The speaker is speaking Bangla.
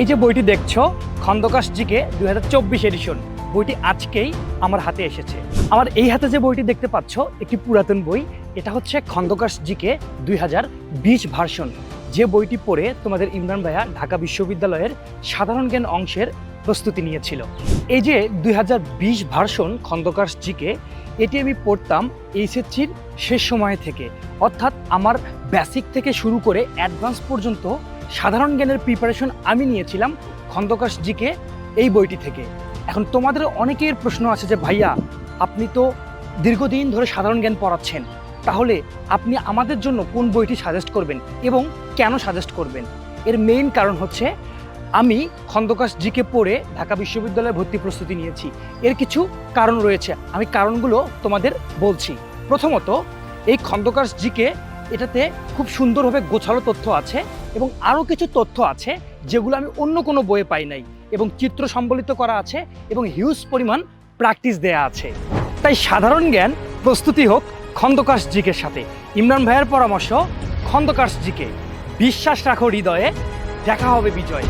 এই যে বইটি দেখছ খন্দকাশ জিকে দুই হাজার চব্বিশ এডিশন বইটি আজকেই আমার হাতে এসেছে। আমার এই হাতে যে বইটি দেখতে পাচ্ছ, একটি পুরাতন বই, এটা হচ্ছে খন্দকাশ জিকে দুই হাজার বিশ ভার্সন যে বইটি পড়ে তোমাদের ইমরান ভাইয়া ঢাকা বিশ্ববিদ্যালয়ের সাধারণ জ্ঞান অংশের প্রস্তুতি নিয়েছিল। এই যে দুই হাজার বিশ ভার্সন খন্দকাশ জিকে এটি আমি পড়তাম এইচএসসির শেষ সময় থেকে, অর্থাৎ আমার বেসিক থেকে শুরু করে অ্যাডভান্স পর্যন্ত সাধারণ জ্ঞানের প্রিপারেশন আমি নিয়েছিলাম খন্দকাশ জিকে এই বইটি থেকে। এখন তোমাদের অনেকের প্রশ্ন আছে যে, ভাইয়া, আপনি তো দীর্ঘদিন ধরে সাধারণ জ্ঞান পড়াচ্ছেন, তাহলে আপনি আমাদের জন্য কোন বইটি সাজেস্ট করবেন এবং কেন সাজেস্ট করবেন? এর মেইন কারণ হচ্ছে, আমি খন্দকাশ জিকে পড়ে ঢাকা বিশ্ববিদ্যালয়ে ভর্তি প্রস্তুতি নিয়েছি। এর কিছু কারণ রয়েছে, আমি কারণগুলো তোমাদের বলছি। প্রথমত, এই খন্দকাশ জিকে এটাতে খুব সুন্দরভাবে গোছালো তথ্য আছে এবং আরও কিছু তথ্য আছে যেগুলো আমি অন্য কোনো বইয়ে পাই নাই এবং চিত্র সম্বলিত করা আছে এবং হিউজ পরিমাণ প্র্যাকটিস দেয়া আছে। তাই সাধারণ জ্ঞান প্রস্তুতি হোক খন্দকাশ জিকের সাথে। ইমরান ভাইয়ের পরামর্শ খন্দকাশ জিকে বিশ্বাস রাখো হৃদয়ে। দেখা হবে বিজয়।